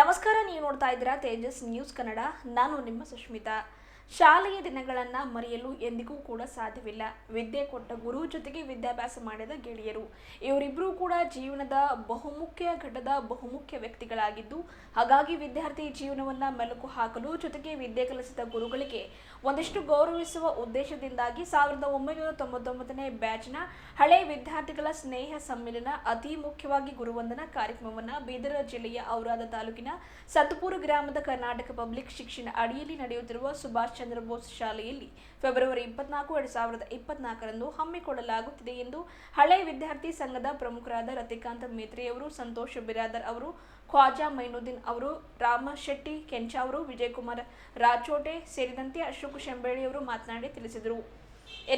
ನಮಸ್ಕಾರ ನೀವು ನೋಡ್ತಾ ಇದ್ದೀರಾ ತೇಜಸ್ ನ್ಯೂಸ್ ಕನ್ನಡ. ನಾನು ನಿಮ್ಮ ಸುಷ್ಮಿತಾ ಶಾಲೆಯ ದಿನಗಳನ್ನ ಮರೆಯಲು ಎಂದಿಗೂ ಕೂಡ ಸಾಧ್ಯವಿಲ್ಲ. ವಿದ್ಯೆ ಕೊಟ್ಟ ಗುರು ಜೊತೆಗೆ ವಿದ್ಯಾಭ್ಯಾಸ ಮಾಡಿದ ಗೆಳೆಯರು. ಇವರಿಬ್ಬರೂ ಕೂಡ ಜೀವನದ ಬಹುಮುಖ್ಯ ಘಟದ ಬಹುಮುಖ್ಯ ವ್ಯಕ್ತಿಗಳಾಗಿದ್ದು, ಹಾಗಾಗಿ ವಿದ್ಯಾರ್ಥಿ ಜೀವನವನ್ನ ಮೆಲುಕು ಹಾಕಲು ಜೊತೆಗೆ ವಿದ್ಯೆ ಕಲಿಸಿದ ಗುರುಗಳಿಗೆ ಒಂದಿಷ್ಟು ಗೌರವಿಸುವ ಉದ್ದೇಶದಿಂದಾಗಿ ಸಾವಿರದ ಒಂಬೈನೂರ ತೊಂಬತ್ತೊಂಬತ್ತನೇ ಬ್ಯಾಚ್ನ ಹಳೆ ವಿದ್ಯಾರ್ಥಿಗಳ ಸ್ನೇಹ ಸಮ್ಮೇಳನ ಅತಿ ಮುಖ್ಯವಾಗಿ ಗುರುವಂದನಾ ಕಾರ್ಯಕ್ರಮವನ್ನು ಬೀದರ್ ಜಿಲ್ಲೆಯ ಔರಾದ ತಾಲೂಕಿನ ಸತ್ಪುರ ಗ್ರಾಮದ ಕರ್ನಾಟಕ ಪಬ್ಲಿಕ್ ಶಿಕ್ಷಣ ಅಡಿಯಲ್ಲಿ ನಡೆಯುತ್ತಿರುವ ಸುಭಾಷ್ ಚಂದ್ರ ಬೋಸ್ ಶಾಲೆಯಲ್ಲಿ ಫೆಬ್ರವರಿ ಇಪ್ಪತ್ನಾಲ್ಕು, ಎರಡ್ ಸಾವಿರದ ಇಪ್ಪತ್ನಾಲ್ಕರಂದು ಹಮ್ಮಿಕೊಳ್ಳಲಾಗುತ್ತಿದೆ ಎಂದು ಹಳೆ ವಿದ್ಯಾರ್ಥಿ ಸಂಘದ ಪ್ರಮುಖರಾದ ರತಿಕಾಂತ್ ಮೇತ್ರಿಯವರು ಸಂತೋಷ್ ಬಿರಾದರ್ ಅವರು, ಖ್ವಾಜಾ ಮೈನುದ್ದೀನ್ ಅವರು ರಾಮ ಶೆಟ್ಟಿ ವಿಜಯಕುಮಾರ್ ರಾಚೋಟೆ ಸೇರಿದಂತೆ ಅಶೋಕ್ ಶೆಂಬೇಳಿಯವರು ಮಾತನಾಡಿ ತಿಳಿಸಿದರು.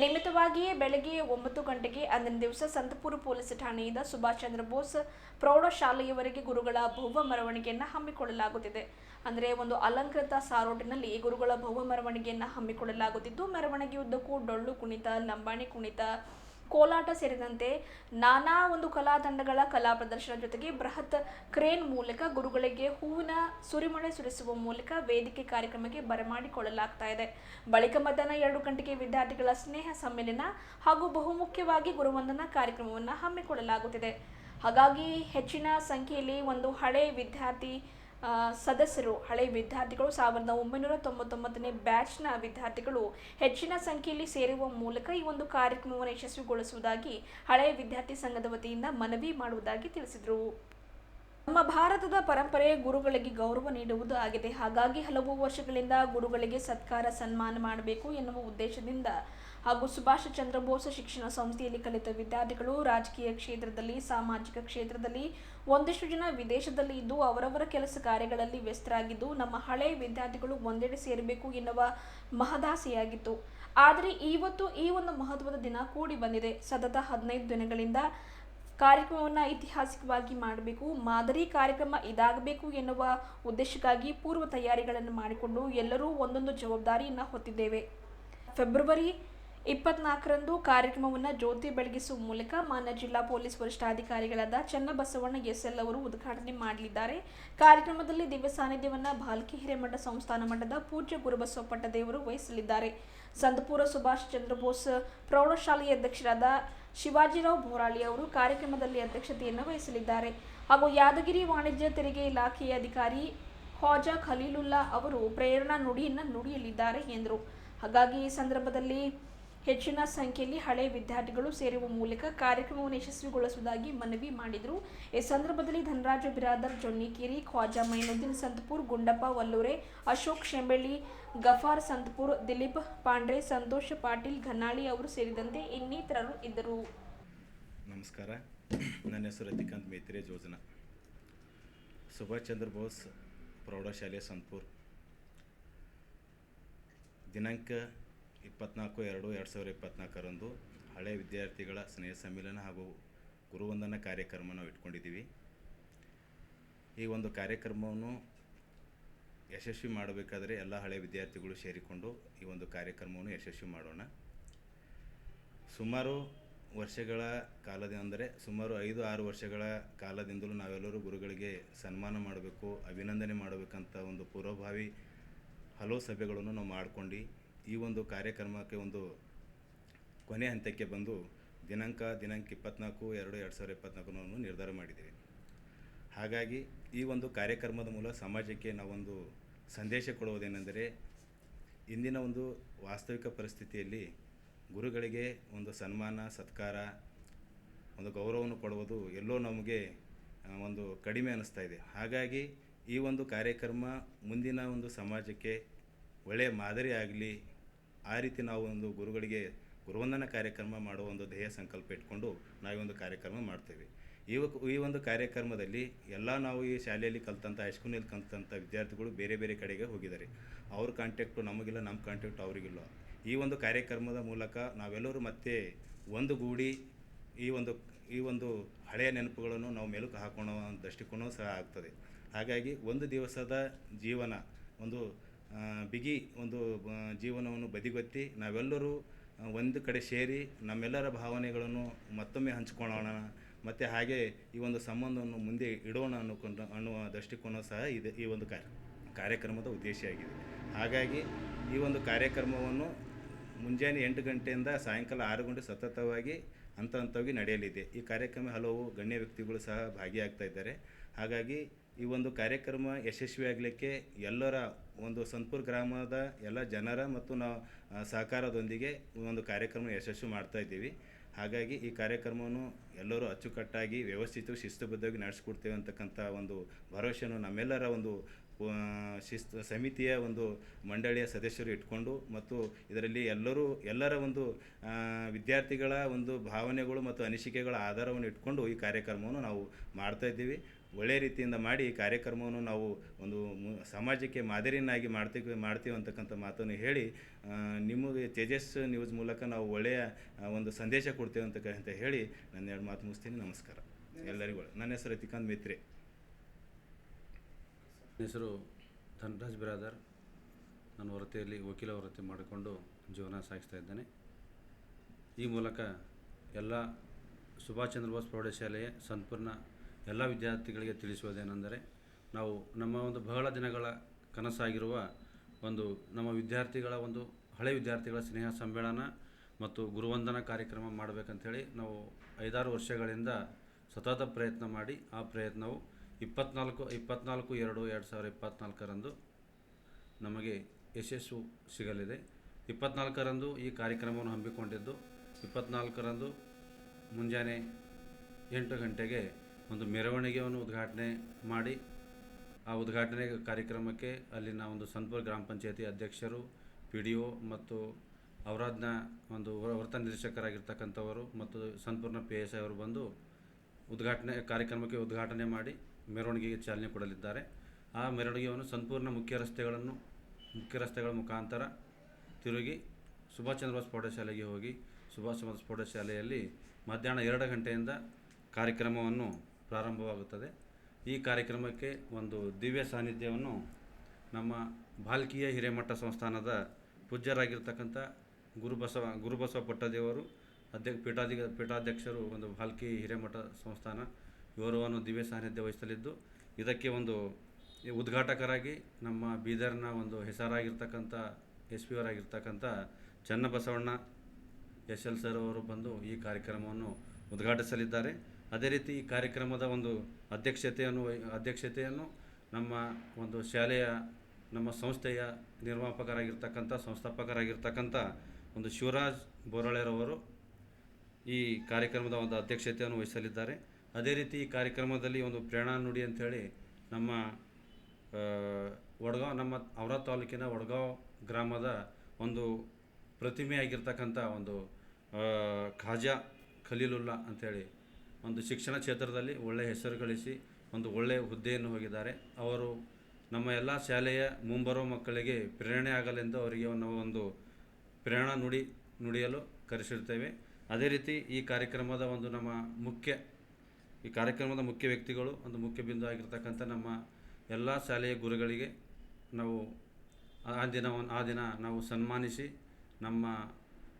ನಿಮಿತ್ತವಾಗಿಯೇ ಬೆಳಗ್ಗೆ ಒಂಬತ್ತು ಗಂಟೆಗೆ ಅಂದಿನ ದಿವಸ ಸಂತಪುರ ಪೊಲೀಸ್ ಠಾಣೆಯಿಂದ ಸುಭಾಷ್ ಚಂದ್ರ ಬೋಸ್ ಪ್ರೌಢಶಾಲೆಯವರೆಗೆ ಗುರುಗಳ ಭವ್ಯ ಮೆರವಣಿಗೆಯನ್ನು ಹಮ್ಮಿಕೊಳ್ಳಲಾಗುತ್ತಿದೆ. ಅಂದರೆ ಒಂದು ಅಲಂಕೃತ ಸಾರೋಟಿನಲ್ಲಿ ಗುರುಗಳ ಭವ್ಯ ಮೆರವಣಿಗೆಯನ್ನು ಹಮ್ಮಿಕೊಳ್ಳಲಾಗುತ್ತಿದ್ದು ಮೆರವಣಿಗೆಯುದ್ದಕ್ಕೂ ಡೊಳ್ಳು ಕುಣಿತ, ಲಂಬಾಣಿ ಕುಣಿತ ಕೋಲಾಟ ಸೇರಿದಂತೆ ನಾನಾ ಒಂದು ಕಲಾ ತಂಡಗಳ ಕಲಾ ಪ್ರದರ್ಶನ ಜೊತೆಗೆ ಬೃಹತ್ ಕ್ರೇನ್ ಮೂಲಕ ಗುರುಗಳಿಗೆ ಹೂವಿನ ಸುರಿಮಳೆ ಸುರಿಸುವ ಮೂಲಕ ವೇದಿಕೆ ಕಾರ್ಯಕ್ರಮಕ್ಕೆ ಬರಮಾಡಿಕೊಳ್ಳಲಾಗ್ತಾ ಇದೆ. ಬಳಿಕ ಮಧ್ಯಾಹ್ನ ಎರಡು ಗಂಟೆಗೆ ವಿದ್ಯಾರ್ಥಿಗಳ ಸ್ನೇಹ ಸಮ್ಮೇಳನ ಹಾಗೂ ಬಹುಮುಖ್ಯವಾಗಿ ಗುರುವಂದನಾ ಕಾರ್ಯಕ್ರಮವನ್ನು ಹಮ್ಮಿಕೊಳ್ಳಲಾಗುತ್ತಿದೆ. ಹಾಗಾಗಿ ಹೆಚ್ಚಿನ ಸಂಖ್ಯೆಯಲ್ಲಿ ಒಂದು ಹಳೆ ವಿದ್ಯಾರ್ಥಿ ಸದಸ್ಯರು, ಹಳೆ ವಿದ್ಯಾರ್ಥಿಗಳು ಸಾವಿರದ ಒಂಬೈನೂರ ತೊಂಬತ್ತೊಂಬತ್ತನೇ ಬ್ಯಾಚ್ನ ವಿದ್ಯಾರ್ಥಿಗಳು ಹೆಚ್ಚಿನ ಸಂಖ್ಯೆಯಲ್ಲಿ ಸೇರುವ ಮೂಲಕ ಈ ಒಂದು ಕಾರ್ಯಕ್ರಮವನ್ನು ಯಶಸ್ವಿಗೊಳಿಸುವುದಾಗಿ ಹಳೆ ವಿದ್ಯಾರ್ಥಿ ಸಂಘದ ವತಿಯಿಂದ ಮನವಿ ಮಾಡುವುದಾಗಿ ತಿಳಿಸಿದರು. ನಮ್ಮ ಭಾರತದ ಪರಂಪರೆ ಗುರುಗಳಿಗೆ ಗೌರವ ನೀಡುವುದು ಆಗಿದೆ. ಹಾಗಾಗಿ ಹಲವು ವರ್ಷಗಳಿಂದ ಗುರುಗಳಿಗೆ ಸತ್ಕಾರ, ಸನ್ಮಾನ ಮಾಡಬೇಕು ಎನ್ನುವ ಉದ್ದೇಶದಿಂದ ಹಾಗೂ ಸುಭಾಷ್ ಚಂದ್ರ ಬೋಸ್ ಶಿಕ್ಷಣ ಸಂಸ್ಥೆಯಲ್ಲಿ ಕಲಿತ ವಿದ್ಯಾರ್ಥಿಗಳು ರಾಜಕೀಯ ಕ್ಷೇತ್ರದಲ್ಲಿ, ಸಾಮಾಜಿಕ ಕ್ಷೇತ್ರದಲ್ಲಿ ಒಂದಿಷ್ಟು ಜನ ವಿದೇಶದಲ್ಲಿ ಇದ್ದು ಅವರವರ ಕೆಲಸ ಕಾರ್ಯಗಳಲ್ಲಿ ವ್ಯಸ್ತರಾಗಿದ್ದು ನಮ್ಮ ಹಳೆ ವಿದ್ಯಾರ್ಥಿಗಳು ಒಂದೆಡೆ ಸೇರಬೇಕು ಎನ್ನುವ ಮಹದಾಸೆಯಾಗಿತ್ತು. ಆದರೆ ಇವತ್ತು ಈ ಒಂದು ಮಹತ್ವದ ದಿನ ಕೂಡಿ ಬಂದಿದೆ. ಸತತ ಹದಿನೈದು ದಿನಗಳಿಂದ ಕಾರ್ಯಕ್ರಮವನ್ನು ಐತಿಹಾಸಿಕವಾಗಿ ಮಾಡಬೇಕು, ಮಾದರಿ ಕಾರ್ಯಕ್ರಮ ಇದಾಗಬೇಕು ಎನ್ನುವ ಉದ್ದೇಶಕ್ಕಾಗಿ ಪೂರ್ವ ತಯಾರಿಗಳನ್ನು ಮಾಡಿಕೊಂಡು ಎಲ್ಲರೂ ಒಂದೊಂದು ಜವಾಬ್ದಾರಿಯನ್ನು ಹೊತ್ತಿದ್ದೇವೆ. ಫೆಬ್ರವರಿ ಇಪ್ಪತ್ನಾಲ್ಕರಂದು ಕಾರ್ಯಕ್ರಮವನ್ನು ಜ್ಯೋತಿ ಬೆಳಗಿಸುವ ಮೂಲಕ ಮಾನ್ಯ ಜಿಲ್ಲಾ ಪೊಲೀಸ್ ವರಿಷ್ಠಾಧಿಕಾರಿಗಳಾದ ಚನ್ನಬಸವಣ್ಣ ಎಸ್ಎಲ್ ಅವರು ಉದ್ಘಾಟನೆ ಮಾಡಲಿದ್ದಾರೆ. ಕಾರ್ಯಕ್ರಮದಲ್ಲಿ ದಿವ್ಯ ಸಾನ್ನಿಧ್ಯವನ್ನು ಭಾಲ್ಕಿ ಹಿರೇಮಠ ಸಂಸ್ಥಾನ ಮಠದ ಪೂಜ್ಯ ಗುರುಬಸವಪಟ್ಟ ದೇವರು ವಹಿಸಲಿದ್ದಾರೆ. ಸಂತಪುರ ಸುಭಾಷ್ ಚಂದ್ರ ಬೋಸ್, ಪ್ರೌಢಶಾಲೆಯ ಅಧ್ಯಕ್ಷರಾದ ಶಿವಾಜಿರಾವ್ ಬೋರಾಳಿ ಅವರು ಕಾರ್ಯಕ್ರಮದಲ್ಲಿ ಅಧ್ಯಕ್ಷತೆಯನ್ನು ವಹಿಸಲಿದ್ದಾರೆ. ಹಾಗೂ ಯಾದಗಿರಿ ವಾಣಿಜ್ಯ ತೆರಿಗೆ ಇಲಾಖೆಯ ಅಧಿಕಾರಿ ಖಾಜಾ ಖಲೀಲುಲ್ಲಾ ಅವರು ಪ್ರೇರಣಾ ನುಡಿಯನ್ನು ನುಡಿಯಲಿದ್ದಾರೆ ಎಂದರು. ಹಾಗಾಗಿ ಈ ಸಂದರ್ಭದಲ್ಲಿ ಹೆಚ್ಚಿನ ಸಂಖ್ಯೆಯಲ್ಲಿ ಹಳೆ ವಿದ್ಯಾರ್ಥಿಗಳು ಸೇರುವ ಮೂಲಕ ಕಾರ್ಯಕ್ರಮವನ್ನು ಯಶಸ್ವಿಗೊಳಿಸುವುದಾಗಿ ಮನವಿ ಮಾಡಿದರು. ಈ ಸಂದರ್ಭದಲ್ಲಿ ಧನರಾಜ ಬಿರಾದರ್ ಜೊನ್ನಿಕೇರಿ ಖ್ವಾಜಾ ಮೈನುದ್ದೀನ್ ಸಂತಪುರ್, ಗುಂಡಪ್ಪ ವಲ್ಲೂರೆ, ಅಶೋಕ್ ಶೆಂಬಳ್ಳಿ, ಗಫಾರ್ ಸಂತಪುರ್, ದಿಲೀಪ್ ಪಾಂಡ್ರೆ, ಸಂತೋಷ್ ಪಾಟೀಲ್, ಘನಾಳಿ ಅವರು ಸೇರಿದಂತೆ ಇನ್ನಿತರರು ಇದ್ದರು. ನಮಸ್ಕಾರ. ನನ್ನ ಹೆಸರು ರತಿಕಾಂತ್ ಮೇತ್ರೆ, ಜೋಜನ. ಸುಭಾಷ್ ಚಂದ್ರ ಬೋಸ್, ಪ್ರೌಢಶಾಲೆ ಸಂತಪುರ್. ದಿನಾಂಕ ಇಪ್ಪತ್ನಾಲ್ಕು ಎರಡು ಎರಡು ಸಾವಿರ ಇಪ್ಪತ್ನಾಲ್ಕರಂದು ಹಳೆಯ ವಿದ್ಯಾರ್ಥಿಗಳ ಸ್ನೇಹ ಸಮ್ಮೇಳನ ಹಾಗೂ ಗುರುವಂದನ ಕಾರ್ಯಕ್ರಮ ನಾವು ಇಟ್ಕೊಂಡಿದ್ದೀವಿ. ಈ ಒಂದು ಕಾರ್ಯಕ್ರಮವನ್ನು ಯಶಸ್ವಿ ಮಾಡಬೇಕಾದರೆ ಎಲ್ಲ ಹಳೆಯ ವಿದ್ಯಾರ್ಥಿಗಳು ಸೇರಿಕೊಂಡು ಈ ಒಂದು ಕಾರ್ಯಕ್ರಮವನ್ನು ಯಶಸ್ವಿ ಮಾಡೋಣ. ಸುಮಾರು ವರ್ಷಗಳ ಕಾಲದ ಅಂದರೆ ಸುಮಾರು ಐದು ಆರು ವರ್ಷಗಳ ಕಾಲದಿಂದಲೂ ನಾವೆಲ್ಲರೂ ಗುರುಗಳಿಗೆ ಸನ್ಮಾನ ಮಾಡಬೇಕು, ಅಭಿನಂದನೆ ಮಾಡಬೇಕಂತ ಒಂದು ಪೂರ್ವಭಾವಿ ಹಲವು ಸಭೆಗಳನ್ನು ನಾವು ಮಾಡ್ಕೊಂಡು ಈ ಒಂದು ಕಾರ್ಯಕ್ರಮಕ್ಕೆ ಒಂದು ಕೊನೆ ಹಂತಕ್ಕೆ ಬಂದು ದಿನಾಂಕ ದಿನಾಂಕ ಇಪ್ಪತ್ನಾಲ್ಕು, ಎರಡು ಎರಡು ಸಾವಿರದ ಇಪ್ಪತ್ನಾಲ್ಕನ್ನು ನಿರ್ಧಾರ ಮಾಡಿದ್ದೀವಿ. ಹಾಗಾಗಿ ಈ ಒಂದು ಕಾರ್ಯಕ್ರಮದ ಮೂಲಕ ಸಮಾಜಕ್ಕೆ ನಾವೊಂದು ಸಂದೇಶ ಕೊಡುವುದೇನೆಂದರೆ, ಇಂದಿನ ಒಂದು ವಾಸ್ತವಿಕ ಪರಿಸ್ಥಿತಿಯಲ್ಲಿ ಗುರುಗಳಿಗೆ ಒಂದು ಸನ್ಮಾನ, ಸತ್ಕಾರ, ಒಂದು ಗೌರವವನ್ನು ಕೊಡುವುದು ಎಲ್ಲೋ ನಮಗೆ ಒಂದು ಕಡಿಮೆ ಅನ್ನಿಸ್ತಾ ಇದೆ. ಹಾಗಾಗಿ ಈ ಒಂದು ಕಾರ್ಯಕ್ರಮ ಮುಂದಿನ ಒಂದು ಸಮಾಜಕ್ಕೆ ಒಳ್ಳೆಯ ಮಾದರಿ ಆಗಲಿ ಆ ರೀತಿ ನಾವು ಒಂದು ಗುರುಗಳಿಗೆ ಗುರುವಂದನ ಕಾರ್ಯಕ್ರಮ ಮಾಡುವ ಒಂದು ಧ್ಯೇಯ ಸಂಕಲ್ಪ ಇಟ್ಕೊಂಡು ಒಂದು ಕಾರ್ಯಕ್ರಮ ಮಾಡ್ತೇವೆ. ಈ ಈ ಒಂದು ಕಾರ್ಯಕ್ರಮದಲ್ಲಿ ಎಲ್ಲ ನಾವು ಈ ಶಾಲೆಯಲ್ಲಿ ಕಲ್ತಂಥ ಹೈಸ್ಕೂಲಲ್ಲಿ ಕಲ್ತಂಥ ವಿದ್ಯಾರ್ಥಿಗಳು ಬೇರೆ ಬೇರೆ ಕಡೆಗೆ ಹೋಗಿದ್ದಾರೆ. ಅವ್ರ ಕಾಂಟ್ಯಾಕ್ಟು ನಮಗಿಲ್ಲ ನಮ್ಮ ಕಾಂಟ್ಯಾಕ್ಟು ಅವರಿಗಿಲ್ಲ. ಈ ಒಂದು ಕಾರ್ಯಕ್ರಮದ ಮೂಲಕ ನಾವೆಲ್ಲರೂ ಮತ್ತೆ ಒಂದು ಗೂಡಿ ಈ ಒಂದು ಈ ಒಂದು ಹಳೆಯ ನೆನಪುಗಳನ್ನು ನಾವು ಮೆಲುಕು ಹಾಕೊಳ್ಳೋ ದೃಷ್ಟಿಕೋನವೂ ಸಹ ಆಗ್ತದೆ. ಹಾಗಾಗಿ ಒಂದು ದಿವಸದ ಜೀವನ, ಒಂದು ಬಿಗಿ ಒಂದು ಜೀವನವನ್ನು ಬದಿಗೊತ್ತಿ ನಾವೆಲ್ಲರೂ ಒಂದು ಕಡೆ ಸೇರಿ ನಮ್ಮೆಲ್ಲರ ಭಾವನೆಗಳನ್ನು ಮತ್ತೊಮ್ಮೆ ಹಂಚಿಕೊಳ್ಳೋಣ. ಮತ್ತು ಹಾಗೆ ಈ ಒಂದು ಸಂಬಂಧವನ್ನು ಮುಂದೆ ಇಡೋಣ ಅನ್ನೋಕೊಂಡು, ಅನ್ನುವ ದೃಷ್ಟಿಕೋನ ಸಹ ಇದೆ ಈ ಒಂದು ಕಾರ್ಯ, ಕಾರ್ಯಕ್ರಮದ ಉದ್ದೇಶ ಆಗಿದೆ. ಹಾಗಾಗಿ ಈ ಒಂದು ಕಾರ್ಯಕ್ರಮವನ್ನು ಮುಂಜಾನೆ ಎಂಟು ಗಂಟೆಯಿಂದ ಸಾಯಂಕಾಲ ಆರು ಗಂಟೆ ಸತತವಾಗಿ ಹಂತ ಹಂತವಾಗಿ ನಡೆಯಲಿದೆ. ಈ ಕಾರ್ಯಕ್ರಮ ಹಲವು ಗಣ್ಯ ವ್ಯಕ್ತಿಗಳು ಸಹ ಭಾಗಿಯಾಗ್ತಾ ಇದ್ದಾರೆ. ಹಾಗಾಗಿ ಈ ಒಂದು ಕಾರ್ಯಕ್ರಮ ಯಶಸ್ವಿಯಾಗಲಿಕ್ಕೆ ಎಲ್ಲರ ಒಂದು ಸಂತೂರ್ ಗ್ರಾಮದ ಎಲ್ಲ ಜನರ ಮತ್ತು ನಾವು ಸಹಕಾರದೊಂದಿಗೆ ಈ ಒಂದು ಕಾರ್ಯಕ್ರಮ ಯಶಸ್ವಿ ಮಾಡ್ತಾ ಇದ್ದೀವಿ. ಹಾಗಾಗಿ ಈ ಕಾರ್ಯಕ್ರಮವನ್ನು ಎಲ್ಲರೂ ಅಚ್ಚುಕಟ್ಟಾಗಿ ವ್ಯವಸ್ಥಿತ ಶಿಸ್ತುಬದ್ಧವಾಗಿ ನಡೆಸ್ಕೊಡ್ತೇವೆ ಅಂತಕ್ಕಂಥ ಒಂದು ಭರವಸೆಯನ್ನು ನಮ್ಮೆಲ್ಲರ ಒಂದು ಶಿಸ್ತು, ಸಮಿತಿಯ ಒಂದು ಮಂಡಳಿಯ ಸದಸ್ಯರು ಇಟ್ಕೊಂಡು ಮತ್ತು ಇದರಲ್ಲಿ ಎಲ್ಲರೂ, ಎಲ್ಲರ ಒಂದು ವಿದ್ಯಾರ್ಥಿಗಳ ಒಂದು ಭಾವನೆಗಳು ಮತ್ತು ಅನಿಸಿಕೆಗಳ ಆಧಾರವನ್ನು ಇಟ್ಕೊಂಡು ಈ ಕಾರ್ಯಕ್ರಮವನ್ನು ನಾವು ಮಾಡ್ತಾ ಇದ್ದೀವಿ. ಒಳ್ಳೆಯ ರೀತಿಯಿಂದ ಮಾಡಿ ಕಾರ್ಯಕ್ರಮವನ್ನು ನಾವು ಒಂದು ಸಮಾಜಕ್ಕೆ ಮಾದರಿಯನ್ನಾಗಿ ಮಾಡ್ತೀವಿ ಮಾಡ್ತೀವಿ ಅಂತಕ್ಕಂಥ ಮಾತನ್ನು ಹೇಳಿ ನಿಮಗೆ ತೇಜಸ್ ನ್ಯೂಸ್ ಮೂಲಕ ನಾವು ಒಳ್ಳೆಯ ಒಂದು ಸಂದೇಶ ಕೊಡ್ತೇವೆ ಅಂತ ಕ- ಅಂತ ಹೇಳಿ ನನ್ನ ಎರಡು ಮಾತು ಮುಗಿಸ್ತೀನಿ. ನಮಸ್ಕಾರ. ಎಲ್ಲರಿಗೂ ನನ್ನ ಹೆಸರು ರತಿಕಾಂತ್ ಮಿತ್ರೆ. ನನ್ನ ಹೆಸರು ಧನರಾಜ್ ಬಿರಾದರ್. ನಾನು ವೃತ್ತಿಯಲ್ಲಿ ವಕೀಲ ವೃತ್ತಿ ಮಾಡಿಕೊಂಡು ಜೀವನ ಸಾಗಿಸ್ತಾ ಇದ್ದೇನೆ. ಈ ಮೂಲಕ ಎಲ್ಲ ಸುಭಾಷ್ ಚಂದ್ರ ಬೋಸ್ ಪ್ರೌಢಶಾಲೆಯ ಸಂಪೂರ್ಣ ಎಲ್ಲ ವಿದ್ಯಾರ್ಥಿಗಳಿಗೆ ತಿಳಿಸುವುದೇನೆಂದರೆ, ನಾವು ನಮ್ಮ ಒಂದು ಬಹಳ ದಿನಗಳ ಕನಸಾಗಿರುವ ಒಂದು ನಮ್ಮ ವಿದ್ಯಾರ್ಥಿಗಳ ಒಂದು ಹಳೆ ವಿದ್ಯಾರ್ಥಿಗಳ ಸ್ನೇಹ ಸಮ್ಮೇಳನ ಮತ್ತು ಗುರುವಂದನ ಕಾರ್ಯಕ್ರಮ ಮಾಡಬೇಕಂಥೇಳಿ ನಾವು ಐದಾರು ವರ್ಷಗಳಿಂದ ಸತತ ಪ್ರಯತ್ನ ಮಾಡಿ, ಆ ಪ್ರಯತ್ನವು ಇಪ್ಪತ್ನಾಲ್ಕು ಇಪ್ಪತ್ನಾಲ್ಕು ಎರಡು ಎರಡು ಸಾವಿರ ಇಪ್ಪತ್ನಾಲ್ಕರಂದು ನಮಗೆ ಯಶಸ್ಸು ಸಿಗಲಿದೆ. ಇಪ್ಪತ್ನಾಲ್ಕರಂದು ಈ ಕಾರ್ಯಕ್ರಮವನ್ನು ಹಮ್ಮಿಕೊಂಡಿದ್ದು, ಇಪ್ಪತ್ನಾಲ್ಕರಂದು ಮುಂಜಾನೆ ಎಂಟು ಗಂಟೆಗೆ ಒಂದು ಮೆರವಣಿಗೆಯನ್ನು ಉದ್ಘಾಟನೆ ಮಾಡಿ, ಆ ಉದ್ಘಾಟನೆ ಕಾರ್ಯಕ್ರಮಕ್ಕೆ ಅಲ್ಲಿನ ಒಂದು ಸಂತಪುರ ಗ್ರಾಮ ಪಂಚಾಯತಿ ಅಧ್ಯಕ್ಷರು ಪಿ ಡಿ ಒ ಮತ್ತು ಅವರಾದ್ನ ಒಂದು ವೃತ್ತ ನಿರ್ದೇಶಕರಾಗಿರ್ತಕ್ಕಂಥವರು ಮತ್ತು ಸಂಪೂರ್ಣ ಪಿ ಎಸ್ ಐ ಅವರು ಬಂದು ಉದ್ಘಾಟನೆ, ಕಾರ್ಯಕ್ರಮಕ್ಕೆ ಉದ್ಘಾಟನೆ ಮಾಡಿ ಮೆರವಣಿಗೆಗೆ ಚಾಲನೆ ಕೊಡಲಿದ್ದಾರೆ. ಆ ಮೆರವಣಿಗೆಯನ್ನು ಸಂಪೂರ್ಣ ಮುಖ್ಯ ರಸ್ತೆಗಳನ್ನು, ಮುಖ್ಯ ರಸ್ತೆಗಳ ಮುಖಾಂತರ ತಿರುಗಿ ಸುಭಾಷ್ ಚಂದ್ರ ಬೋಸ್ ಪ್ರೌಢಶಾಲೆಗೆ ಹೋಗಿ, ಸುಭಾಷ್ ಚಂದ್ರ ಬೋಸ್ ಪ್ರೌಢಶಾಲೆಯಲ್ಲಿ ಮಧ್ಯಾಹ್ನ ಎರಡು ಗಂಟೆಯಿಂದ ಕಾರ್ಯಕ್ರಮವನ್ನು ಪ್ರಾರಂಭವಾಗುತ್ತದೆ. ಈ ಕಾರ್ಯಕ್ರಮಕ್ಕೆ ಒಂದು ದಿವ್ಯ ಸಾನ್ನಿಧ್ಯವನ್ನು ನಮ್ಮ ಭಾಲ್ಕಿಯ ಹಿರೇಮಠ ಸಂಸ್ಥಾನದ ಪೂಜ್ಯರಾಗಿರ್ತಕ್ಕಂಥ ಗುರುಬಸವ ಗುರುಬಸವ ಪಟ್ಟದೇವರು ಅಧ್ಯ ಪೀಠಾಧಿ, ಪೀಠಾಧ್ಯಕ್ಷರು ಒಂದು ಭಾಲ್ಕಿ ಹಿರೇಮಠ ಸಂಸ್ಥಾನ ಇವರು ದಿವ್ಯ ಸಾನ್ನಿಧ್ಯ ವಹಿಸಲಿದ್ದು, ಇದಕ್ಕೆ ಒಂದು ಉದ್ಘಾಟಕರಾಗಿ ನಮ್ಮ ಬೀದರ್ನ ಒಂದು ಹೆಸರಾಗಿರ್ತಕ್ಕಂಥ ಎಸ್ ಪಿ ಅವರಾಗಿರ್ತಕ್ಕಂಥ ಚನ್ನಬಸವಣ್ಣ ಎಸ್ ಎಲ್ ಸರ್ ಅವರು ಬಂದು ಈ ಕಾರ್ಯಕ್ರಮವನ್ನು ಉದ್ಘಾಟಿಸಲಿದ್ದಾರೆ. ಅದೇ ರೀತಿ ಈ ಕಾರ್ಯಕ್ರಮದ ಒಂದು ಅಧ್ಯಕ್ಷತೆಯನ್ನು ಅಧ್ಯಕ್ಷತೆಯನ್ನು ನಮ್ಮ ಒಂದು ಶಾಲೆಯ, ನಮ್ಮ ಸಂಸ್ಥೆಯ ನಿರ್ಮಾಪಕರಾಗಿರ್ತಕ್ಕಂಥ, ಸಂಸ್ಥಾಪಕರಾಗಿರ್ತಕ್ಕಂಥ ಒಂದು ಶಿವರಾಜ್ ಬೋರಾಳೆರವರು ಈ ಕಾರ್ಯಕ್ರಮದ ಒಂದು ಅಧ್ಯಕ್ಷತೆಯನ್ನು ವಹಿಸಲಿದ್ದಾರೆ. ಅದೇ ರೀತಿ ಈ ಕಾರ್ಯಕ್ರಮದಲ್ಲಿ ಒಂದು ಪ್ರೇರಣಾ ನುಡಿ ಅಂಥೇಳಿ ನಮ್ಮ ವಡ್ಗಾವ್, ನಮ್ಮ ಅವರ ತಾಲೂಕಿನ ವಡ್ಗಾಂವ್ ಗ್ರಾಮದ ಒಂದು ಪ್ರತಿಮೆಯಾಗಿರ್ತಕ್ಕಂಥ ಒಂದು ಖಾಜಾ ಖಲೀಲುಲ್ಲಾ ಅಂಥೇಳಿ ಒಂದು ಶಿಕ್ಷಣ ಕ್ಷೇತ್ರದಲ್ಲಿ ಒಳ್ಳೆಯ ಹೆಸರು ಗಳಿಸಿ ಒಂದು ಒಳ್ಳೆಯ ಹುದ್ದೆಯನ್ನು ಹೋಗಿದ್ದಾರೆ. ಅವರು ನಮ್ಮ ಎಲ್ಲ ಶಾಲೆಯ ಮುಂಬರುವ ಮಕ್ಕಳಿಗೆ ಪ್ರೇರಣೆ ಆಗಲೆಂದು ಅವರಿಗೆ ನಾವು ಒಂದು ಪ್ರೇರಣಾ ನುಡಿ, ನುಡಿಯಲು ಕರೆಸಿರ್ತೇವೆ ಅದೇ ರೀತಿ ಈ ಕಾರ್ಯಕ್ರಮದ ಒಂದು ನಮ್ಮ ಮುಖ್ಯ, ಈ ಕಾರ್ಯಕ್ರಮದ ಮುಖ್ಯ ವ್ಯಕ್ತಿಗಳು, ಒಂದು ಮುಖ್ಯ ಬಿಂದು ಆಗಿರ್ತಕ್ಕಂಥ ನಮ್ಮ ಎಲ್ಲ ಶಾಲೆಯ ಗುರುಗಳಿಗೆ ನಾವು ಆ ದಿನ ಆ ದಿನ ನಾವು ಸನ್ಮಾನಿಸಿ ನಮ್ಮ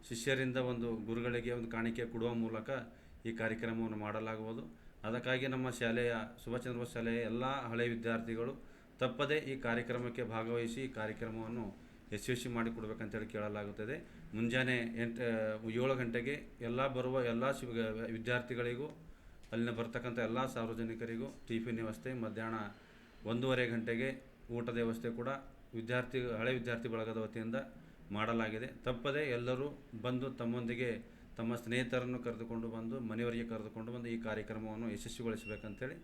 ಶಿಷ್ಯರಿಂದ ಒಂದು ಗುರುಗಳಿಗೆ ಒಂದು ಕಾಣಿಕೆ ಕೊಡುವ ಮೂಲಕ ಈ ಕಾರ್ಯಕ್ರಮವನ್ನು ಮಾಡಲಾಗುವುದು. ಅದಕ್ಕಾಗಿ ನಮ್ಮ ಶಾಲೆಯ, ಸುಭಾಷ್ ಚಂದ್ರ ಬೋಸ್ ಶಾಲೆಯ ಎಲ್ಲ ಹಳೆಯ ವಿದ್ಯಾರ್ಥಿಗಳು ತಪ್ಪದೇ ಈ ಕಾರ್ಯಕ್ರಮಕ್ಕೆ ಭಾಗವಹಿಸಿ ಈ ಕಾರ್ಯಕ್ರಮವನ್ನು ಯಶಸ್ವಿ ಮಾಡಿಕೊಡ್ಬೇಕಂತೇಳಿ ಕೇಳಲಾಗುತ್ತದೆ. ಮುಂಜಾನೆ ಎಂಟು ಏಳು ಗಂಟೆಗೆ ಎಲ್ಲ ಬರುವ ಎಲ್ಲ ಶಿ ವಿದ್ಯಾರ್ಥಿಗಳಿಗೂ, ಅಲ್ಲಿನ ಬರ್ತಕ್ಕಂಥ ಎಲ್ಲ ಸಾರ್ವಜನಿಕರಿಗೂ ಟಿಫಿನ್ ವ್ಯವಸ್ಥೆ, ಮಧ್ಯಾಹ್ನ ಒಂದೂವರೆ ಗಂಟೆಗೆ ಊಟದ ವ್ಯವಸ್ಥೆ ಕೂಡ ವಿದ್ಯಾರ್ಥಿ, ಹಳೆ ವಿದ್ಯಾರ್ಥಿ ಬಳಗದ ವತಿಯಿಂದ ಮಾಡಲಾಗಿದೆ. ತಪ್ಪದೇ ಎಲ್ಲರೂ ಬಂದು ತಮ್ಮೊಂದಿಗೆ ತಮ್ಮ ಸ್ನೇಹಿತರನ್ನು ಕರೆದುಕೊಂಡು ಬಂದು, ಮನೆಯವರಿಗೆ ಕರೆದುಕೊಂಡು ಬಂದು ಈ ಕಾರ್ಯಕ್ರಮವನ್ನು ಯಶಸ್ವಿಗೊಳಿಸಬೇಕಂತೇಳಿ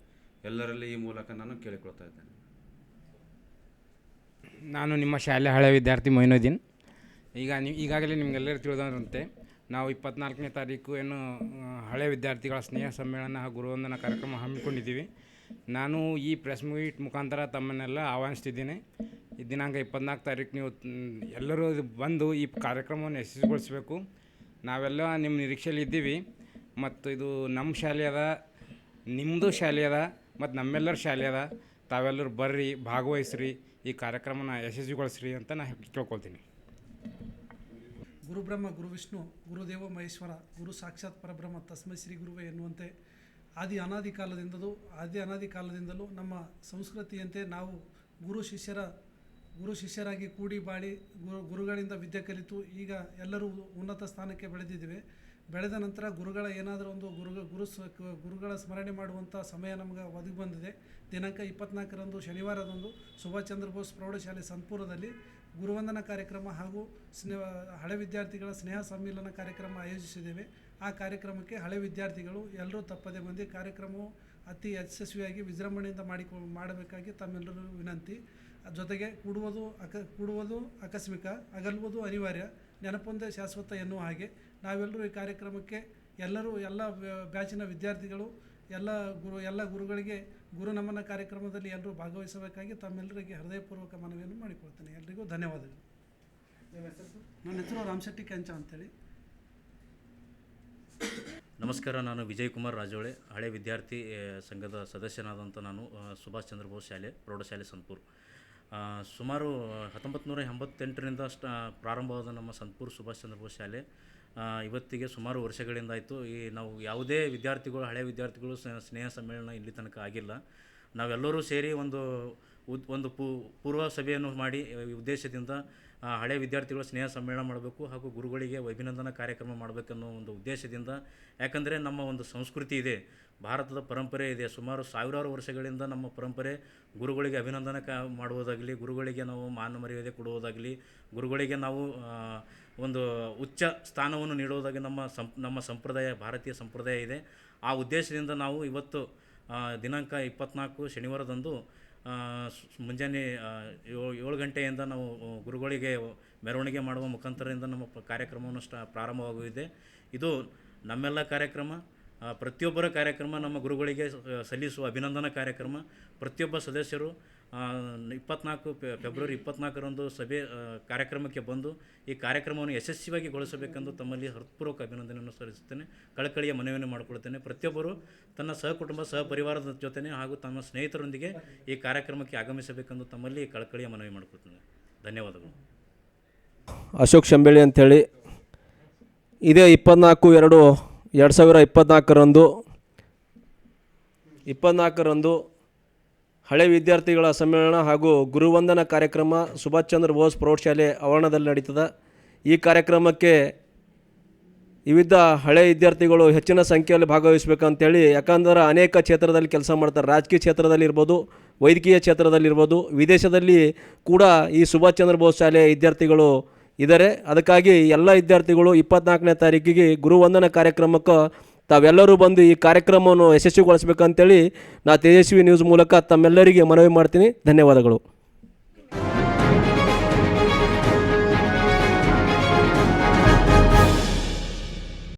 ಎಲ್ಲರಲ್ಲಿ ಈ ಮೂಲಕ ನಾನು ಕೇಳಿಕೊಳ್ತಾ ಇದ್ದೇನೆ. ನಾನು ನಿಮ್ಮ ಶಾಲೆ ಹಳೆ ವಿದ್ಯಾರ್ಥಿ ಮೊಯ್ನುದ್ದೀನ್. ಈಗ ನೀವು ಈಗಾಗಲೇ ನಿಮಗೆಲ್ಲರೂ ತಿಳಿದಂತೆ, ನಾವು ಇಪ್ಪತ್ನಾಲ್ಕನೇ ತಾರೀಕು ಏನು ಹಳೆ ವಿದ್ಯಾರ್ಥಿಗಳ ಸ್ನೇಹ ಸಮ್ಮೇಳನ ಹಾಗೂ ಗುರುವಂದನ ಕಾರ್ಯಕ್ರಮ ಹಮ್ಮಿಕೊಂಡಿದ್ದೀವಿ. ನಾನು ಈ ಪ್ರೆಸ್ ಮೀಟ್ ಮುಖಾಂತರ ತಮ್ಮನ್ನೆಲ್ಲ ಆಹ್ವಾನಿಸ್ತಿದ್ದೀನಿ. ಈ ದಿನಾಂಕ ಇಪ್ಪತ್ನಾಲ್ಕು ತಾರೀಕು ನೀವು ಎಲ್ಲರೂ ಬಂದು ಈ ಕಾರ್ಯಕ್ರಮವನ್ನು ಯಶಸ್ವಿಗೊಳಿಸಬೇಕು. ನಾವೆಲ್ಲ ನಿಮ್ಮ ನಿರೀಕ್ಷೆಯಲ್ಲಿ ಇದ್ದೀವಿ. ಮತ್ತು ಇದು ನಮ್ಮ ಶಾಲೆ ಅದ ನಿಮ್ಮದು ಶಾಲೆ ಅದ, ಮತ್ತು ನಮ್ಮೆಲ್ಲರ ಶಾಲೆ ಅದ. ತಾವೆಲ್ಲರೂ ಬರ್ರಿ, ಭಾಗವಹಿಸ್ರಿ, ಈ ಕಾರ್ಯಕ್ರಮನ ಯಶಸ್ವಿಗೊಳಿಸ್ರಿ ಅಂತ ನಾನು ಕೇಳ್ಕೊಳ್ತೀನಿ. ಗುರುಬ್ರಹ್ಮ, ಗುರು ವಿಷ್ಣು ಗುರುದೇವ ಮಹೇಶ್ವರ, ಗುರು ಸಾಕ್ಷಾತ್ ಪರಬ್ರಹ್ಮ, ತಸ್ಮೈ ಶ್ರೀ ಗುರುವೆ ಎನ್ನುವಂತೆ ಆದಿ ಅನಾದಿ ಕಾಲದಿಂದಲೂ, ಆದಿ ಅನಾದಿ ಕಾಲದಿಂದಲೂ ನಮ್ಮ ಸಂಸ್ಕೃತಿಯಂತೆ ನಾವು ಗುರು ಶಿಷ್ಯರ ಗುರು ಶಿಷ್ಯರಾಗಿ ಕೂಡಿ ಬಾಳಿ ಗುರು ಗುರುಗಳಿಂದ ವಿದ್ಯೆ ಕಲಿತು ಈಗ ಎಲ್ಲರೂ ಉನ್ನತ ಸ್ಥಾನಕ್ಕೆ ಬೆಳೆದಿದ್ದೇವೆ. ಬೆಳೆದ ನಂತರ ಗುರುಗಳ ಏನಾದರೂ ಒಂದು ಗುರು ಗುರು ಗುರುಗಳ ಸ್ಮರಣೆ ಮಾಡುವಂಥ ಸಮಯ ನಮಗೆ ಒದಗಿ ಬಂದಿದೆ. ದಿನಾಂಕ ಇಪ್ಪತ್ನಾಲ್ಕರಂದು ಶನಿವಾರದಂದು ಸುಭಾಷ್ ಚಂದ್ರ ಬೋಸ್ ಪ್ರೌಢಶಾಲೆ ಸಂಪೂರದಲ್ಲಿ ಗುರುವಂದನಾ ಕಾರ್ಯಕ್ರಮ ಹಾಗೂ ಸ್ನೇಹ ಹಳೆ ವಿದ್ಯಾರ್ಥಿಗಳ ಸ್ನೇಹ ಸಮ್ಮಿಲನ ಕಾರ್ಯಕ್ರಮ ಆಯೋಜಿಸಿದ್ದೇವೆ. ಆ ಕಾರ್ಯಕ್ರಮಕ್ಕೆ ಹಳೆ ವಿದ್ಯಾರ್ಥಿಗಳು ಎಲ್ಲರೂ ತಪ್ಪದೆ ಬಂದು ಕಾರ್ಯಕ್ರಮವು ಅತಿ ಯಶಸ್ವಿಯಾಗಿ ವಿಜೃಂಭಣೆಯಿಂದ ಮಾಡಿಕೊ ಮಾಡಬೇಕಾಗಿ ತಮ್ಮೆಲ್ಲರೂ ವಿನಂತಿ. ಜೊತೆಗೆ ಕೂಡುವುದು ಅಕ, ಕೂಡುವುದು ಆಕಸ್ಮಿಕ, ಅಗಲುವುದು ಅನಿವಾರ್ಯ, ನೆನಪೊಂದೇ ಶಾಶ್ವತ ಎನ್ನುವ ಹಾಗೆ ನಾವೆಲ್ಲರೂ ಈ ಕಾರ್ಯಕ್ರಮಕ್ಕೆ ಎಲ್ಲರೂ ಎಲ್ಲ ಬ್ಯಾಚಿನ ವಿದ್ಯಾರ್ಥಿಗಳು, ಎಲ್ಲ ಗುರು, ಎಲ್ಲ ಗುರುಗಳಿಗೆ ಗುರು ನಮನ ಕಾರ್ಯಕ್ರಮದಲ್ಲಿ ಎಲ್ಲರೂ ಭಾಗವಹಿಸಬೇಕಾಗಿ ತಮ್ಮೆಲ್ಲರಿಗೆ ಹೃದಯಪೂರ್ವಕ ಮನವಿಯನ್ನು ಮಾಡಿಕೊಳ್ತೇನೆ. ಎಲ್ರಿಗೂ ಧನ್ಯವಾದಗಳು. ನನ್ನ ಹೆಸರು ರಾಮಶೆಟ್ಟಿ ಕೆಂಚ ಅಂತೇಳಿ. ನಮಸ್ಕಾರ, ನಾನು ವಿಜಯ್ ಕುಮಾರ್ ರಾಜೋಳೆ, ಹಳೆ ವಿದ್ಯಾರ್ಥಿ ಸಂಘದ ಸದಸ್ಯನಾದಂಥ ನಾನು ಸುಭಾಷ್ ಚಂದ್ರ ಬೋಸ್ ಶಾಲೆ, ಪ್ರೌಢಶಾಲೆ ಸಂತೂರು. ಸುಮಾರು ಹತ್ತೊಂಬತ್ತು ನೂರ ಎಂಬತ್ತೆಂಟರಿಂದ ಸ್ಟ ಪ್ರಾರಂಭವಾದ ನಮ್ಮ ಸಂತೂರು ಸುಭಾಷ್ ಚಂದ್ರ ಬೋಸ್ ಶಾಲೆ. ಇವತ್ತಿಗೆ ಸುಮಾರು ವರ್ಷಗಳಿಂದ ಆಯಿತು. ಈ, ನಾವು ಯಾವುದೇ ವಿದ್ಯಾರ್ಥಿಗಳು ಹಳೆಯ ವಿದ್ಯಾರ್ಥಿಗಳು ಸ್ನೇಹ ಸಮ್ಮೇಳನ ಇಲ್ಲಿ ತನಕ ಆಗಿಲ್ಲ. ನಾವೆಲ್ಲರೂ ಸೇರಿ ಒಂದು ಉದ್, ಒಂದು ಪೂರ್ವ ಸಭೆಯನ್ನು ಮಾಡಿ ಉದ್ದೇಶದಿಂದ ಹಳೆ ವಿದ್ಯಾರ್ಥಿಗಳ ಸ್ನೇಹ ಸಮ್ಮೇಳನ ಮಾಡಬೇಕು ಹಾಗೂ ಗುರುಗಳಿಗೆ ಅಭಿನಂದನಾ ಕಾರ್ಯಕ್ರಮ ಮಾಡಬೇಕನ್ನೋ ಒಂದು ಉದ್ದೇಶದಿಂದ. ಯಾಕಂದರೆ ನಮ್ಮ ಒಂದು ಸಂಸ್ಕೃತಿ ಇದೆ. ಭಾರತದ ಪರಂಪರೆ ಇದೆ. ಸುಮಾರು ಸಾವಿರಾರು ವರ್ಷಗಳಿಂದ ನಮ್ಮ ಪರಂಪರೆ ಗುರುಗಳಿಗೆ ಅಭಿನಂದನೆ ಕ ಮಾಡುವುದಾಗಲಿ, ಗುರುಗಳಿಗೆ ನಾವು ಮಾನ ಮರ್ಯಾದೆ ಕೊಡುವುದಾಗಲಿ, ಗುರುಗಳಿಗೆ ನಾವು ಒಂದು ಉಚ್ಚ ಸ್ಥಾನವನ್ನು ನೀಡುವುದಾಗಿ ನಮ್ಮ ಸಂ ನಮ್ಮ ಸಂಪ್ರದಾಯ, ಭಾರತೀಯ ಸಂಪ್ರದಾಯ ಇದೆ. ಆ ಉದ್ದೇಶದಿಂದ ನಾವು ಇವತ್ತು ದಿನಾಂಕ ಇಪ್ಪತ್ನಾಲ್ಕು ಶನಿವಾರದಂದು ಮುಂಜಾನೆ ಏಳು ಗಂಟೆಯಿಂದ ನಾವು ಗುರುಗಳಿಗೆ ಮೆರವಣಿಗೆ ಮಾಡುವ ಮುಖಾಂತರದಿಂದ ನಮ್ಮ ಕಾರ್ಯಕ್ರಮವನ್ನು ಸ್ಟಾ, ಪ್ರಾರಂಭವಾಗುತ್ತಿದೆ. ಇದು ನಮ್ಮೆಲ್ಲ ಕಾರ್ಯಕ್ರಮ. ಪ್ರತಿಯೊಬ್ಬರ ಕಾರ್ಯಕ್ರಮ ನಮ್ಮ ಗುರುಗಳಿಗೆ ಸಲ್ಲಿಸುವ ಅಭಿನಂದನಾ ಕಾರ್ಯಕ್ರಮ. ಪ್ರತಿಯೊಬ್ಬ ಸದಸ್ಯರು ಇಪ್ಪತ್ನಾಲ್ಕು ಫೆಬ್ರವರಿ ಇಪ್ಪತ್ನಾಲ್ಕರಂದು ಸಭೆ ಕಾರ್ಯಕ್ರಮಕ್ಕೆ ಬಂದು ಈ ಕಾರ್ಯಕ್ರಮವನ್ನು ಯಶಸ್ವಿಯಾಗಿ ಗೊಳಿಸಬೇಕೆಂದು ತಮ್ಮಲ್ಲಿ ಹೃತ್ಪೂರ್ವಕ ಅಭಿನಂದನೆಯನ್ನು ಸಲ್ಲಿಸುತ್ತೇನೆ. ಕಳಕಳಿಯ ಮನವಿಯನ್ನು ಮಾಡಿಕೊಳ್ತೇನೆ. ಪ್ರತಿಯೊಬ್ಬರು ತನ್ನ ಸಹಕುಟುಂಬ ಸಹ ಪರಿವಾರದ ಜೊತೆ ಹಾಗೂ ತಮ್ಮ ಸ್ನೇಹಿತರೊಂದಿಗೆ ಈ ಕಾರ್ಯಕ್ರಮಕ್ಕೆ ಆಗಮಿಸಬೇಕೆಂದು ತಮ್ಮಲ್ಲಿ ಕಳಕಳಿಯ ಮನವಿ ಮಾಡಿಕೊಳ್ತೇನೆ. ಧನ್ಯವಾದಗಳು. ಅಶೋಕ್ ಶಂಬೇಳಿ ಅಂಥೇಳಿ ಇದೇ ಇಪ್ಪತ್ನಾಲ್ಕು ಎರಡು ಎರಡು ಸಾವಿರ ಇಪ್ಪತ್ನಾಲ್ಕರಂದು ಇಪ್ಪತ್ನಾಲ್ಕರಂದು ಹಳೆ ವಿದ್ಯಾರ್ಥಿಗಳ ಸಮ್ಮೇಳನ ಹಾಗೂ ಗುರುವಂದನ ಕಾರ್ಯಕ್ರಮ ಸುಭಾಷ್ ಚಂದ್ರ ಬೋಸ್ ಪ್ರೌಢಶಾಲೆ ಆವರಣದಲ್ಲಿ ನಡೀತದೆ. ಈ ಕಾರ್ಯಕ್ರಮಕ್ಕೆ ವಿವಿಧ ಹಳೆ ವಿದ್ಯಾರ್ಥಿಗಳು ಹೆಚ್ಚಿನ ಸಂಖ್ಯೆಯಲ್ಲಿ ಭಾಗವಹಿಸಬೇಕಂತೇಳಿ, ಯಾಕಂದ್ರೆ ಅನೇಕ ಕ್ಷೇತ್ರದಲ್ಲಿ ಕೆಲಸ ಮಾಡ್ತಾರೆ. ರಾಜಕೀಯ ಕ್ಷೇತ್ರದಲ್ಲಿ ಇರ್ಬೋದು ವೈದ್ಯಕೀಯ ಕ್ಷೇತ್ರದಲ್ಲಿರ್ಬೋದು, ವಿದೇಶದಲ್ಲಿ ಕೂಡ ಈ ಸುಭಾಷ್ ಚಂದ್ರ ಬೋಸ್ ಶಾಲೆಯ ವಿದ್ಯಾರ್ಥಿಗಳು ಇದ್ದಾರೆ ಅದಕ್ಕಾಗಿ ಎಲ್ಲ ವಿದ್ಯಾರ್ಥಿಗಳು ಇಪ್ಪತ್ನಾಲ್ಕನೇ ತಾರೀಕಿಗೆ ಗುರುವಂದನ ಕಾರ್ಯಕ್ರಮಕ್ಕೆ ತಾವೆಲ್ಲರೂ ಬಂದು ಈ ಕಾರ್ಯಕ್ರಮವನ್ನು ಯಶಸ್ವಿಗೊಳಿಸ್ಬೇಕಂತೇಳಿ ನಾ ತೇಜಸ್ವಿ ನ್ಯೂಸ್ ಮೂಲಕ ತಮ್ಮೆಲ್ಲರಿಗೆ ಮನವಿ ಮಾಡ್ತೀನಿ. ಧನ್ಯವಾದಗಳು.